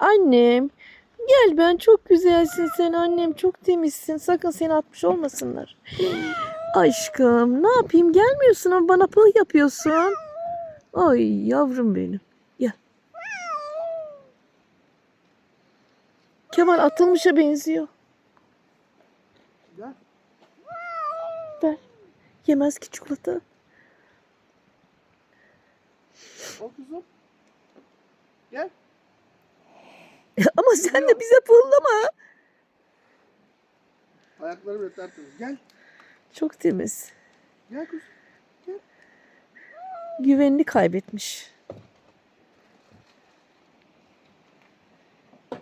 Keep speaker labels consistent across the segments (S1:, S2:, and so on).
S1: Annem gel ben çok güzelsin sen annem çok temizsin sakın seni atmış olmasınlar. Aşkım ne yapayım gelmiyorsun ama bana pıh yapıyorsun. Ay yavrum benim gel. Kemal atılmışa benziyor.
S2: Gel.
S1: Ver. Yemez ki çikolata.
S2: Al kuzum. Gel.
S1: Ama sen de bize pıhlama.
S2: Ayakları böyle tertemiz. Gel.
S1: Çok temiz.
S2: Gel kuzum.
S1: Güvenini kaybetmiş.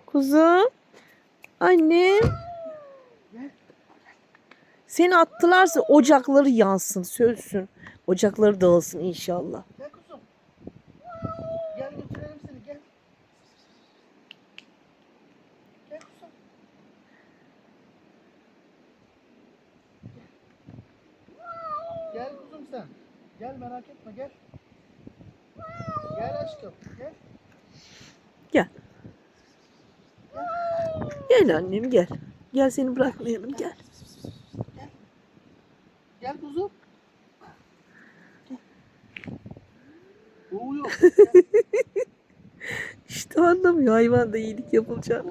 S1: Kuzum. Annem.
S2: Gel.
S1: Seni attılarsa ocakları yansın, sölsün. Ocakları dağılsın inşallah.
S2: Gel. Gel götürelim seni gel. Gel kuzum. Gel kuzum sen. Gel merak etme gel. Gel aşkım gel.
S1: Gel. Gel annem gel. Gel seni bırakmayalım gel.
S2: Gel kuzum. Gel. Doğuyor.
S1: İşte anlamıyor hayvan da iyilik yapılacak.